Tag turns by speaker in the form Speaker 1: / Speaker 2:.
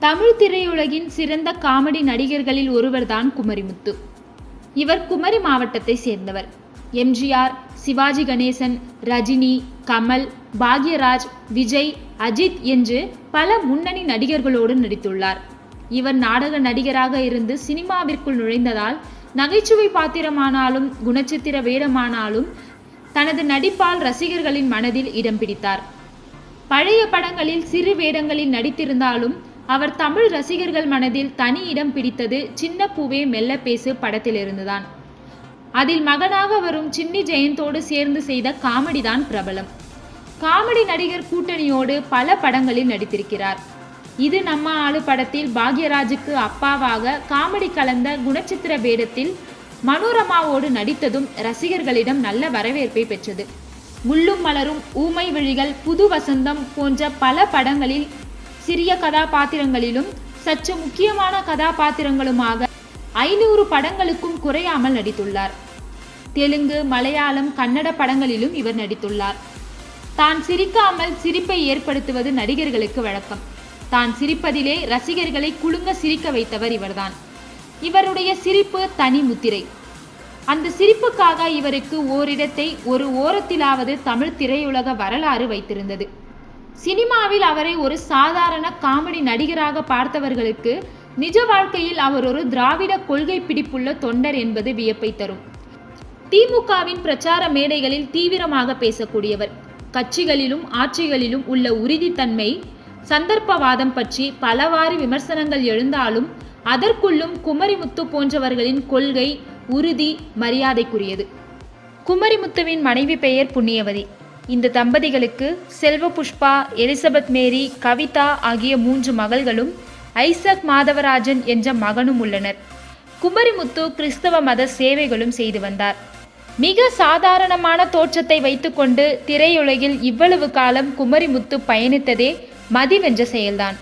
Speaker 1: தமிழ் திரையுலகின் சிறந்த காமெடி நடிகர்களில் ஒருவர்தான் குமரிமுத்து. இவர் குமரி மாவட்டத்தை சேர்ந்தவர். எம்ஜிஆர் சிவாஜி கணேசன் ரஜினி கமல் பாக்யராஜ் விஜய் அஜித் என்று பல முன்னணி நடிகர்களோடு நடித்துள்ளார். இவர் நாடக நடிகராக இருந்து சினிமாவிற்குள் நுழைந்ததால் நகைச்சுவை பாத்திரமானாலும் குணச்சித்திர வேடமானாலும் தனது நடிப்பால் ரசிகர்களின் மனதில் இடம் பிடித்தார். பழைய படங்களில் சிறு வேடங்களில் நடித்திருந்தாலும் அவர் தமிழ் ரசிகர்கள் மனதில் தனி இடம் பிடித்தது சின்ன பூவே மெல்ல பேசு படத்திலிருந்துதான். அதில் மகனாக வரும் சின்னி ஜெயந்தோடு சேர்ந்து செய்த காமெடி தான் பிரபலம். காமெடி நடிகர் கூட்டணியோடு பல படங்களில் நடித்திருக்கிறார். இது நம்ம ஆளு படத்தில் பாக்யராஜுக்கு அப்பாவாக காமெடி கலந்த குணச்சித்திர வேடத்தில் மனோரமாவோடு நடித்ததும் ரசிகர்களிடம் நல்ல வரவேற்பை பெற்றது. முள்ளும் மலரும் ஊமை விழிகள் புது வசந்தம் போன்ற பல படங்களில் சிறிய கதாபாத்திரங்களிலும் சற்று முக்கியமான கதாபாத்திரங்களுமாக ஐநூறு படங்களுக்கும் குறையாமல் நடித்துள்ளார். தெலுங்கு மலையாளம் கன்னட படங்களிலும் இவர் நடித்துள்ளார். தான் சிரிக்காமல் சிரிப்பை ஏற்படுத்துவது நடிகர்களுக்கு வழக்கம். தான் சிரிப்பதிலே ரசிகர்களை குலுங்க சிரிக்க வைத்தவர் இவர்தான். இவருடைய சிரிப்பு தனி முத்திரை. அந்த சிரிப்புக்காக இவருக்கு ஓரிடத்தை ஒரு ஓரத்திலாவது தமிழ் திரையுலக வரலாறு வைத்திருந்தது. சினிமாவில் அவரை ஒரு சாதாரண காமெடி நடிகராக பார்த்தவர்களுக்கு நிஜ வாழ்க்கையில் அவர் ஒரு திராவிட கொள்கை பிடிப்புள்ள தொண்டர் என்பது வியப்பை தரும். திமுகவின் பிரச்சார மேடைகளில் தீவிரமாக பேசக்கூடியவர். கட்சிகளிலும் ஆட்சிகளிலும் உள்ள உறுதித்தன்மை சந்தர்ப்பவாதம் பற்றி பலவாறு விமர்சனங்கள் எழுந்தாலும் அதற்குள்ளும் குமரிமுத்து போன்றவர்களின் கொள்கை உறுதி மரியாதைக்குரியது. குமரிமுத்துவின் மனைவி பெயர் புண்ணியவதி. இந்த தம்பதிகளுக்கு செல்வ புஷ்பா எலிசபெத் மேரி கவிதா ஆகிய மூன்று மகள்களும் ஐசக் மாதவராஜன் என்ற மகனும் உள்ளனர். குமரிமுத்து கிறிஸ்தவ மத சேவைகளும் செய்து வந்தார். மிக சாதாரணமான தோற்றத்தை வைத்துக்கொண்டு திரையுலகில் இவ்வளவு காலம் குமரிமுத்து பயணித்ததே மதிவென்ற செயல்தான்.